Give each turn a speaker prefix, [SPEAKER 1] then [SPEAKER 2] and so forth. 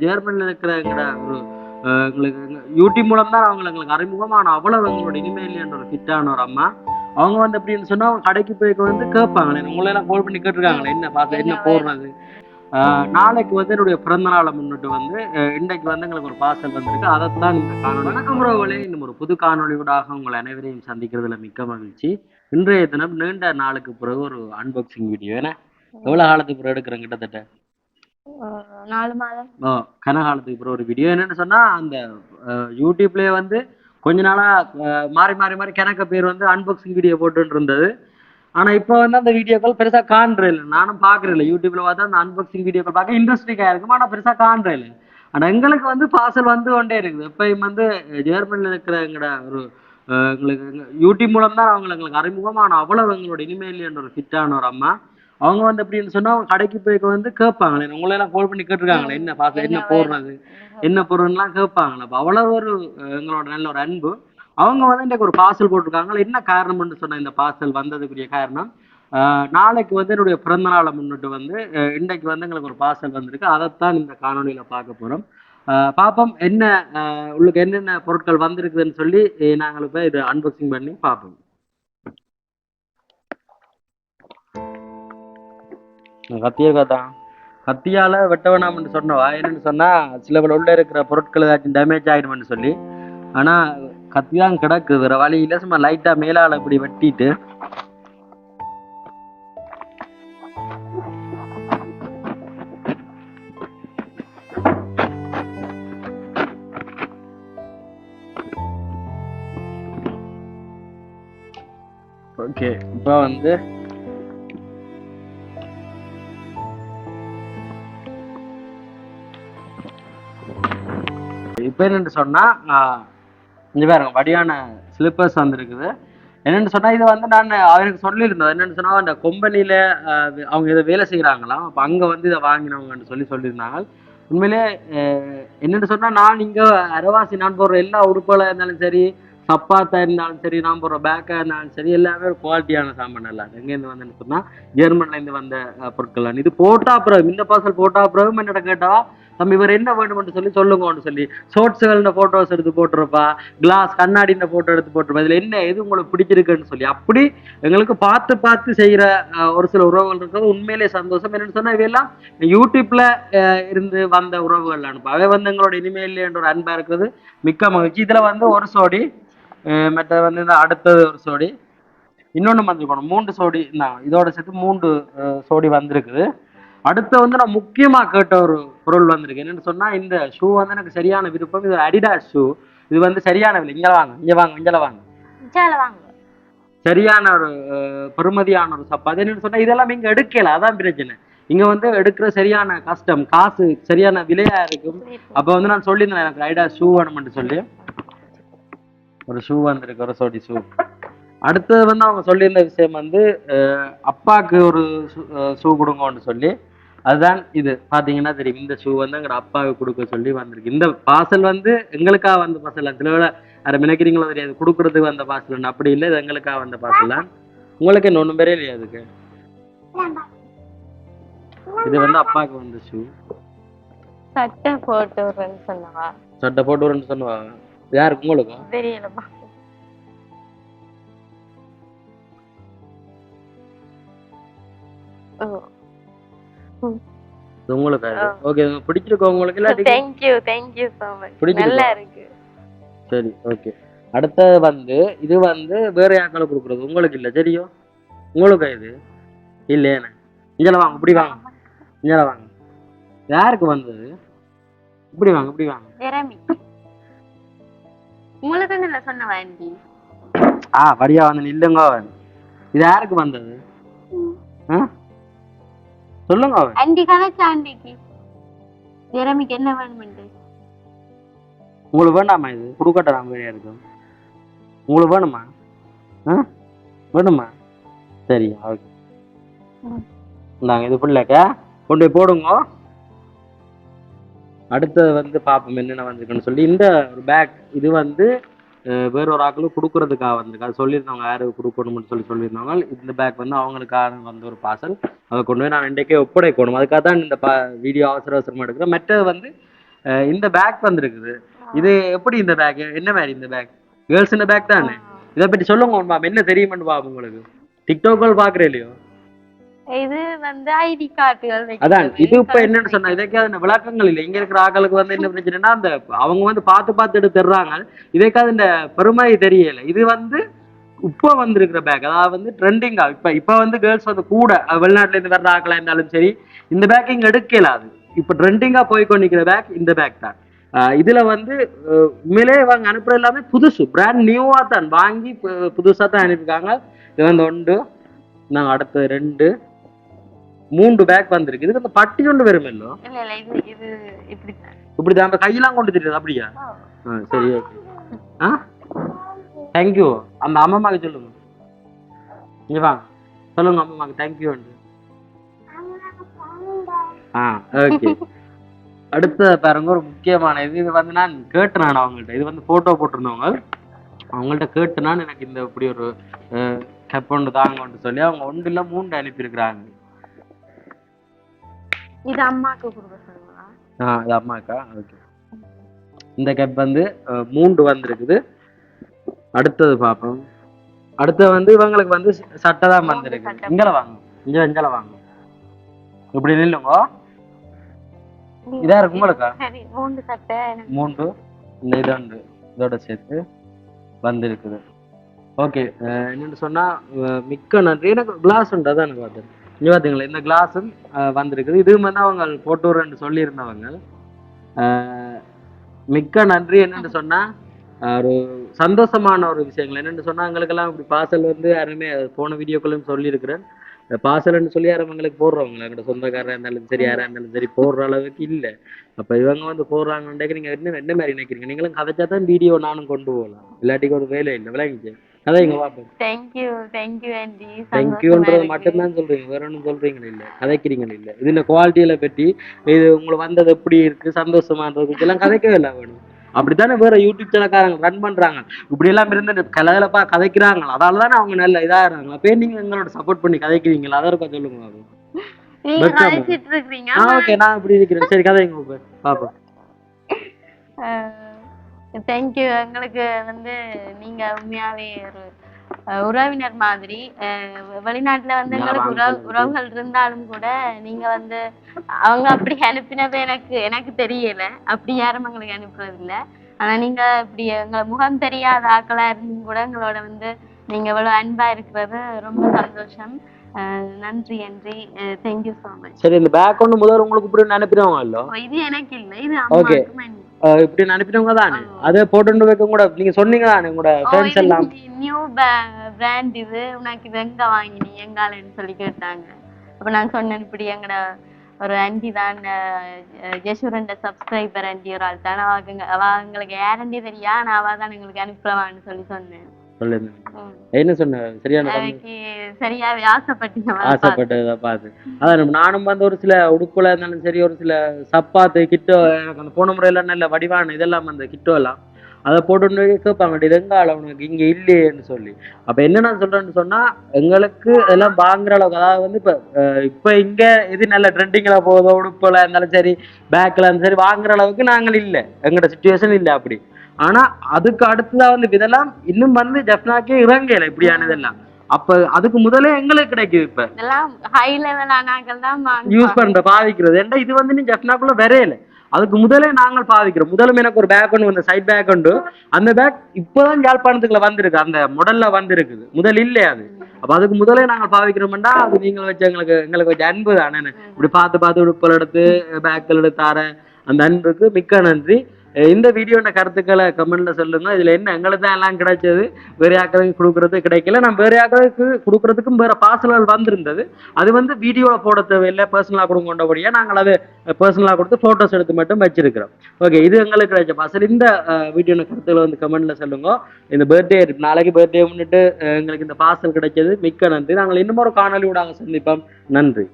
[SPEAKER 1] ஜெர்மனியில் இருக்கிற ஒரு அஹ், எங்களுக்கு எங்க- யூடியூப் மூலம் தான் அவங்க எங்களுக்கு அறிமுகமான அவ்வளவு எங்களோட இனிமேலியான ஒரு ஃபிட்டான ஒரு அம்மா. அவங்க வந்து எப்படின்னு சொன்னா அவங்க கடைக்கு போய் வந்து கேட்பாங்களே உங்களை எல்லாம் கால் பண்ணி கேட்டிருக்காங்களே என்ன பார்த்து என்ன போடுறது? நாளைக்கு வந்து என்னுடைய பிறந்த நாளை முன்னிட்டு வந்து இன்னைக்கு வந்து எங்களுக்கு ஒரு பார்சல் வந்திருக்கு. அதைத்தான் இந்த காணொலி வணக்கம் உறவுகளே. இன்னும் ஒரு புது காணொலியூடாக உங்கள் அனைவரையும் சந்திக்கிறதுல மிக்க மகிழ்ச்சி. இன்றைய தினம் நீண்ட நாளுக்கு பிறகு ஒரு அன்பாக்சிங் வீடியோ ஏன்னா எவ்வளவு காலத்துக்கு பிறகு எடுக்கிறேன் கிட்டத்தட்ட?
[SPEAKER 2] நாலு மாதம்.
[SPEAKER 1] கனகாலத்துக்கு அப்புறம் ஒரு வீடியோ என்னன்னு சொன்னா அந்த யூடியூப்லயே வந்து கொஞ்ச நாளா மாறி மாறி மாறி கணக்க பேர் வந்து அன்பாக்சிங் வீடியோ போட்டுட்டு இருந்தது. ஆனா இப்போ வந்து அந்த வீடியோக்கள் பெருசா காண்றே இல்லை. நானும் பாக்குறேன் இல்லை. யூடியூப்ல பார்த்தா அந்த அன்பாக்சிங் வீடியோக்கள் பார்க்க இன்ட்ரெஸ்டிங்கா இருக்கும்? ஆனா பெருசா காண்றே இல்லை. ஆனா எங்களுக்கு வந்து பார்சல் வந்து கொண்டே இருக்குது. எப்பயும் வந்து ஜெர்மனியில் இருக்கிற எங்கட ஒரு எங்களுக்கு யூடியூப் மூலம் தான் அவங்களுக்கு எங்களுக்கு அறிமுகமான அவ்வளவு எங்களோட இனிமேலியான ஒரு ஹிட்டான ஒரு அம்மா. அவங்க வந்து எப்படின்னு சொன்னா அவங்க கடைக்கு போய் வந்து கேட்பாங்களே. உங்களை எல்லாம் கால் பண்ணி கேட்டிருக்காங்களே என்ன பார்சல் என்ன போடுறது? என்ன பொருள்லாம் கேட்பாங்களே. அப்ப அவ்வளவு ஒரு எங்களோட நல்ல ஒரு அன்பு. அவங்க வந்து இன்றைக்கு ஒரு பார்சல் போட்டிருக்காங்க என்ன காரணம்னு சொன்ன இந்த பார்சல் வந்ததுக்குரிய காரணம்? நாளைக்கு வந்து என்னுடைய பிறந்த நாளை முன்னிட்டு வந்து இன்னைக்கு வந்து எங்களுக்கு ஒரு பார்சல் வந்திருக்கு. அதைத்தான் இந்த காணொலியில பார்க்க போறோம். அஹ், பாப்போம் என்ன உள்ளுக்கு என்னென்ன பொருட்கள் வந்திருக்குதுன்னு சொல்லி நாங்கள் இப்போ இது அன்பாக்சிங் பண்ணி பார்ப்போம். கத்தியே தான் கத்தியால வெட்ட வேணாம்னு சொன்னவா? என்னன்னு சொன்னா சில பேர் உள்ள இருக்கிற பொருட்கள் ஏதாச்சும் டேமேஜ் ஆயிடும்னு சொல்லி. ஆனா கத்தி தான் கிடக்கு. வேற வழியில சும்மா லைட்டா மேலால இப்படி வெட்டிட்டு. ஓகே இப்போ வந்து பேர் என்னன்னு சொன்னா ஆஹ், பாருங்க வடியான ஸ்லிப்பர்ஸ் வந்துருக்குது. என்னன்னு சொன்னா இது வந்து நான் அவருக்கு சொல்லியிருந்தேன். என்னன்னு சொன்னா அந்த கொம்பனியில் அவங்க இதை வேலை செய்கிறாங்களாம் அப்ப அங்க வந்து இதை வாங்கினவங்கன்னு சொல்லி சொல்லியிருந்தாங்க. உண்மையிலே அஹ், என்னன்னு சொன்னா நான் இங்கே அரவாசி நான் போடுற எல்லா உடுப்புகளா இருந்தாலும் சரி சப்பாத்தா இருந்தாலும் சரி நான் போடுற பேக்கா இருந்தாலும் சரி எல்லாமே ஒரு குவாலிட்டியான சாமான் எல்லாம். எங்கேருந்து வந்தேன்னு சொன்னால் ஜெர்மன்ல இருந்து வந்த பொருட்கள் இது போட்டா பிறகு இந்த பார்சல் போட்டா பிறகு என்னோட கேட்டால் நம்ம இவர் என்ன வேணும்னு சொல்லி சொல்லுங்கன்னு சொல்லி ஷோர்ட்ஸுகள் ஃபோட்டோஸ் எடுத்து போட்டிருப்பா கிளாஸ் கண்ணாடின ஃபோட்டோ எடுத்து போட்டிருப்பா இதில் என்ன எது உங்களுக்கு பிடிச்சிருக்குன்னு சொல்லி. அப்படி எங்களுக்கு பார்த்து பார்த்து செய்கிற ஒரு சில உறவுகள் இருக்கிறது. உண்மையிலே சந்தோஷம். என்னென்னு சொன்னால் இவையெல்லாம் யூடியூப்ல இருந்து வந்த உறவுகள் அனுப்ப. அவை வந்து எங்களோட இனிமேல் என்ற ஒரு அன்பாக இருக்கிறது. மிக்க மகிழ்ச்சி. இதில் வந்து ஒரு சோடி மற்ற வந்து அடுத்தது ஒரு சோடி இன்னொன்று வந்துருக்கணும் மூன்று சோடி இதோட சேர்த்து மூன்று சோடி வந்திருக்குது. அடுத்து வந்து நான் முக்கியமா கேட்ட ஒரு பொருள் வந்திருக்கு. என்னன்னு சொன்னா இந்த ஷூ வந்து எனக்கு சரியான விருப்பம். இது அடிடாஸ் ஷூ இது வந்து சரியான விலை. இங்க வாங்க இங்க வாங்க இங்க வாங்க. சரியான ஒரு அஹ், பெறுமதியான ஒரு சப்பா அது என்னன்னு சொன்னா இதெல்லாம் இங்க எடுக்கல. அதான் பிரச்சனை. இங்க வந்து எடுக்கிற சரியான கஷ்டம் காசு சரியான விலையா இருக்கும். அப்ப வந்து நான் சொல்லியிருந்தேன் எனக்கு ஐடா ஷூ வேணும்னு சொல்லி. ஒரு ஷூ வந்திருக்கு ஒரு சோடி ஷூ அடுத்தது வந்து அவங்க சொல்லியிருந்த விஷயம் வந்து அஹ், அப்பாக்கு ஒரு ஷூ கொடுங்கன்னு சொல்லி. அதுதான் இது. பாத்தீங்கன்னா தெரியும். இந்த ஷூ வந்து எங்க அப்பாவுக்கு கொடுக்க சொல்லி வந்திருக்கு. இந்த பார்சல் வந்து எங்களுக்காக வந்த பார்சல் சில வேளை யாரை நினைக்கிறீங்களோ தெரியாது. கொடுக்கறதுக்கு வந்த பார்சல் அப்படி இல்லை இது எங்களுக்காக வந்த பார்சல் தான். உங்களுக்கு என்ன பேரே இல்லையா அதுக்கு? இது வந்து அப்பாவுக்கு வந்த ஷூ
[SPEAKER 2] சட்டை போட்டு சொன்னவா?
[SPEAKER 1] சட்டை போட்டு வரேன்னு சொன்னுவாங்க யாருக்கு? உங்களுக்கு?
[SPEAKER 2] தெரியலப்பா. ஓ.
[SPEAKER 1] உங்களுக்கு ஓகே பிடிச்சிருக்கோம் உங்களுக்கு? இல்லாட்டி
[SPEAKER 2] தேங்க்யூ தேங்க்யூ ஸோ மச்
[SPEAKER 1] பிடிச்சிருக்கா?
[SPEAKER 2] நல்லா இருக்கு.
[SPEAKER 1] சரி ஓகே அடுத்தது வந்து இது வந்து வேற யாருக்கால கொடுக்குறது? உங்களுக்கு இல்ல தெரியும் உங்களுக்கு இது? இல்லையானே இங்கல வாங்க இப்படி வாங்க. இங்கல வாங்க. யாருக்கு வந்தது? இப்படி வாங்க இப்படி வாங்க.
[SPEAKER 2] உங்களுக்கு என்ன சொன்ன ஆண்டி?
[SPEAKER 1] ஆ படியா வந்து நில்லுங்க. இது யாருக்கு வந்தது? ஆ? சொல்லுங்க அவன்.
[SPEAKER 2] ஆண்டி கதைச்ச ஆண்டிக்கு ஜெரமிக்கு என்ன வேணுமெண்டு?
[SPEAKER 1] உங்களுக்கு வேண்டாமா இது? கொடுக்கட்ட வேறையா இருக்கும் உங்களுக்கு வேணுமா? ஆ? வேணுமா? சரி ஓகே. இந்தாங்க இது பிள்ளைக்க. கொண்டு போய் போடுங்க. அடுத்தது வந்து பார்ப்போம் என்னென்ன வந்திருக்குன்னு சொல்லி. இந்த ஒரு பேக் இது வந்து அஹ் வேற ஒரு ஆக்களும் கொடுக்கறதுக்காக வந்திருக்கு அது சொல்லியிருந்தவங்க யாரு கொடுக்கணும்னு சொல்லி சொல்லியிருந்தாங்க இந்த பேக் வந்து அவங்களுக்காக வந்த ஒரு பார்சல் அதை கொண்டு போய் நான் இன்றைக்கே ஒப்படைக்கணும். அதுக்காக தான் இந்த பா வீடியோ அவசர அவசரமா எடுக்கிறேன் மற்றது வந்து இந்த பேக் வந்திருக்குது. இது எப்படி இந்த பேக் என்ன மாதிரி இந்த பேக் கேர்ள்ஸ் இந்த பேக் தானே? இதை பற்றி சொல்லுங்க பாப்பா என்ன தெரியுமென்னு பாப்பா உங்களுக்கு? டிக்டாக்கள் பாக்குறேன் இல்லையோ?
[SPEAKER 2] இது வந்து ஐடி கார்டுகள்
[SPEAKER 1] அதான் இது இப்ப என்னன்னு சொன்னா இதற்காக இந்த விளக்கங்கள் இல்லை. இங்க இருக்கிற ஆட்களுக்கு வந்து என்ன பிரச்சனைனா அந்த அவங்க வந்து பார்த்து பார்த்து எடுத்து தர்றாங்க. இதற்காக இந்த பெருமை தெரியல. இது வந்து இப்ப வந்திருக்கிற பேக் அதாவது வந்து ட்ரெண்டிங்கா இப்ப இப்ப வந்து கேர்ள்ஸ் வந்து கூட வெளிநாட்டுல இருந்து வர்ற ஆக்களா இருந்தாலும் சரி இந்த பேக் இங்க எடுக்கல அது இப்ப ட்ரெண்டிங்கா போய் கொண்டிருக்கிற பேக் இந்த பேக் தான். இதுல வந்து உண்மையிலே இவங்க அனுப்புற எல்லாமே புதுசு. பிராண்ட் நியூவா தான். வாங்கி புதுசா தான் அனுப்பியிருக்காங்க. இது வந்து ஒன்று நாங்க அடுத்து ரெண்டு மூன்று பேக் வந்திருக்கு. இதுக்கு அந்த பட்டி கொண்டு வருமல்லோ
[SPEAKER 2] இல்ல இல்ல இது இது இப்படித்தான்.
[SPEAKER 1] இப்படி அந்த கையெல்லாம் கொண்டு தெரியுது? அப்படியா? ஆ. சரி ஓகே ஆ? தேங்க்யூ அந்த அம்மாமாக்கு சொல்லுங்க. இங்க வாங்க. சொல்லுங்க அம்மாமாக்கு தேங்க்யூ ஆ ஓகே அடுத்த பாருங்க ஒரு முக்கியமான இது. இது வந்து நான் கேட்டேன் நான் அவங்கள்ட்ட. இது வந்து போட்டோ போட்டிருந்தவங்க. அவங்கள்ட்ட கேட்டு நான் எனக்கு இந்த இப்படி ஒரு கப் ஒன்று தாங்கன்னு சொல்லி அவங்க ஒன்று இல்லை மூன்று அனுப்பியிருக்கிறாங்க.
[SPEAKER 2] இது அம்மாக்கு கொடுக்க சொல்லுங்களா?
[SPEAKER 1] ஆ அது அம்மாக்கா? ஓகே இந்த கப் வந்து மூன்று வந்திருக்குது. அடுத்தது பார்ப்போம். அடுத்து வந்து இவங்களுக்கு வந்து சட்டை தான் வந்திருக்கு. இங்கல வாங்க. இங்க இங்கல வாங்க. இப்படி நில்லுங்க. இதா இருக்கு உங்களுக்கா?
[SPEAKER 2] மூன்று சட்டை.
[SPEAKER 1] மூன்று இந்த இது உண்டு இதோட சேர்த்து வந்திருக்குது. ஓகே என்னன்னு சொன்னா மிக்க நன்றி. எனக்கு கிளாஸ் உண்டு? அதான் எனக்கு பார்த்தேன் இங்க பார்த்தீங்களா இந்த கிளாஸும் வந்திருக்குது. இது வந்து அவங்க போட்டு வரேன்னு சொல்லியிருந்தவங்க மிக்க நன்றி. என்னன்னு சொன்னா ஒரு சந்தோஷமான ஒரு விஷயங்கள். என்னன்னு சொன்னா எங்களுக்கெல்லாம் இப்படி பார்சல் வந்து யாருமே அது போன வீடியோக்குள்ளும் சொல்லியிருக்கிறேன். பாசல்னு சொல்லி யாரும் எங்களுக்கு போடுறவங்க எங்களோட சொந்தக்காரராக இருந்தாலும் சரி யாரா இருந்தாலும் சரி போடுற அளவுக்கு இல்லை. அப்ப இவங்க வந்து போடுறாங்கன்றைக்கு நீங்க என்ன என்ன மாதிரி நினைக்கிறீங்க? நீங்களும் கதைச்சா தான் வீடியோ நானும் கொண்டு போகலாம். இல்லாட்டிக்கு ஒரு வேலை இல்லை. விளங்கிச்சு கதைங்க பார்ப்போம்
[SPEAKER 2] தேங்க்யூ தேங்க்யூ ஆண்டி
[SPEAKER 1] தேங்க்யூன்றது மட்டும்தான் சொல்றீங்க. வேற ஒன்றும் சொல்றீங்க இல்ல. கதைக்கிறீங்க இல்ல. இது இந்த குவாலிட்டியில பற்றி இது உங்களுக்கு வந்தது எப்படி இருக்கு சந்தோஷமான்றது இதெல்லாம் கதைக்கவே இல்லை வேணும். அப்படித்தானே வேற யூடியூப் சேனல்காரங்க ரன் பண்றாங்க. இப்படி எல்லாம் இருந்து கலகலப்பா கதைக்கிறாங்க அதால தானே அவங்க நல்ல இதாகிறாங்க அப்பயே நீங்க எங்களோட சப்போர்ட் பண்ணி கதைக்கிறீங்களா? அதை இருக்க சொல்லுங்க ஓகே நான் இப்படி இருக்கிறேன். சரி கதைங்க பாப்போம்.
[SPEAKER 2] தேங்க்யூ எங்களுக்கு வந்து நீங்க உண்மையாவே ஒரு உறவினர் மாதிரி வெளிநாட்டுல வந்து எங்களுக்கு உறவு உறவுகள் இருந்தாலும் கூட நீங்க வந்து அவங்க அப்படி அனுப்பினது எனக்கு எனக்கு தெரியல. அப்படி யாரும் எங்களுக்கு அனுப்புறது இல்ல ஆனா நீங்க இப்படி எங்க முகம் தெரியாத ஆக்களா இருந்தும் கூட எங்களோட வந்து நீங்க இவ்வளவு அன்பா இருக்கிறது ரொம்ப சந்தோஷம். நன்றி நன்றி. தேங்க்யூ ஸோ மச்
[SPEAKER 1] சரி இந்த பேக் ஒன்று முதல்ல உங்களுக்கு இப்படி அனுப்பிடுவாங்க
[SPEAKER 2] இது எனக்கு இல்லை. இது. அம்மாவுக்கு
[SPEAKER 1] இப்படி அனுப்பினவங்க தானே? அதை போட்டு வைக்க கூட நீங்க சொன்னீங்க தானே உங்களோட ஃப்ரெண்ட்ஸ் எல்லாம்.
[SPEAKER 2] நியூ பிராண்ட் இது உனக்கு இது எங்க வாங்கினீ எங்காலன்னு சொல்லி கேட்டாங்க. அப்ப நான் சொன்னேன் இப்படி எங்கட ஒரு ஆண்டி தான் ஜெஷூரண்ட சப்ஸ்கிரைபர் ஆண்டி ஒரு ஆள் தான். அவங்க அவ எங்களுக்கு யாரண்டி தெரியா? நான் அவ தான் எங்களுக்கு அனுப்புறவான்னு சொல்லி சொன்னேன். ம்.
[SPEAKER 1] என்ன சொன்ன? சரியான
[SPEAKER 2] பார்த்து.
[SPEAKER 1] ஆசைப்பட்டதை பார்த்து. அதான் நானும் வந்து ஒரு சில உடுப்புல இருந்தாலும் சரி ஒரு சில சப்பாத்து கிட்டோ எனக்கு அந்த போன முறையில நல்ல வடிவான இதெல்லாம் அந்த கிட்டோ எல்லாம் அதை போட்டு கேட்பாங்க. இது எங்கால உனக்கு இங்க இல்லையேன்னு சொல்லி. அப்ப என்ன நான் சொல்றேன்னு சொன்னா எங்களுக்கு எல்லாம் வாங்குற அளவுக்கு அதாவது வந்து இப்ப இப்ப இங்க எது நல்ல ட்ரெண்டிங்ல போகுதோ உடுப்புல இருந்தாலும் சரி பேக்ல இருந்தாலும் சரி வாங்குற அளவுக்கு நாங்கள் இல்லை. எங்களோட சுச்சுவேஷன் இல்லை அப்படி. ஆனா அதுக்கு அடுத்ததா வந்து இதெல்லாம் இன்னும் வந்து ஜப்னாக்கே இறங்கல இப்படியான இதெல்லாம் அப்ப அதுக்கு முதலே எங்களுக்கு கிடைக்குது இப்ப.
[SPEAKER 2] High level.
[SPEAKER 1] யூஸ் பண்ற பாவிக்கிறது. ஏன்டா இது வந்து நீ ஜப்னாக்குள்ள வரையல. அதுக்கு முதலே நாங்கள் பாவிக்கிறோம். முதலும் எனக்கு ஒரு பேக் ஒன்று வந்து சைட் பேக் உண்டு. அந்த பேக் இப்போதான் யாழ்ப்பாணத்துக்குள்ள வந்திருக்கு. அந்த மாடல்ல வந்திருக்குது. முதல் இல்லை அது. அப்ப அதுக்கு முதலே நாங்கள் பாவிக்கிறோம்டா. அது நீங்கள் வச்ச எங்களுக்கு எங்களுக்கு வச்ச அன்பு தானே இப்படி பார்த்து பார்த்து உடுப்பல் எடுத்து பேக்கில் எடுத்து தர அந்த அன்புக்கு மிக்க நன்றி. இந்த வீடியோட கருத்துக்களை கமெண்ட்ல சொல்லுங்க. இதுல என்ன எங்களுக்கு தான் எல்லாம் கிடைச்சது? வேற யாக்களுக்கு கொடுக்கறது கிடைக்கல. நான் வேற யாக்களுக்கு கொடுக்கறதுக்கும் வேற பார்சல்கள் வந்திருந்தது. அது வந்து வீடியோல போட தேவையில்லை. பர்சனலா கொடுங்க கொண்டபடியா நாங்கள் அதை பர்சனலா கொடுத்து போட்டோஸ் எடுத்து மட்டும் வச்சிருக்கிறோம். ஓகே இது எங்களுக்கு கிடைச்ச பார்சல் இந்த வீடியோட கருத்துக்களை வந்து கமெண்ட்ல சொல்லுங்க. இந்த பர்த்டே நாளைக்கு பர்த்டே முன்னிட்டு எங்களுக்கு இந்த பார்சல் கிடைச்சது. மிக்க நன்றி. நாங்கள் இன்னும் ஒரு காணொலியோட சந்திப்போம். நன்றி.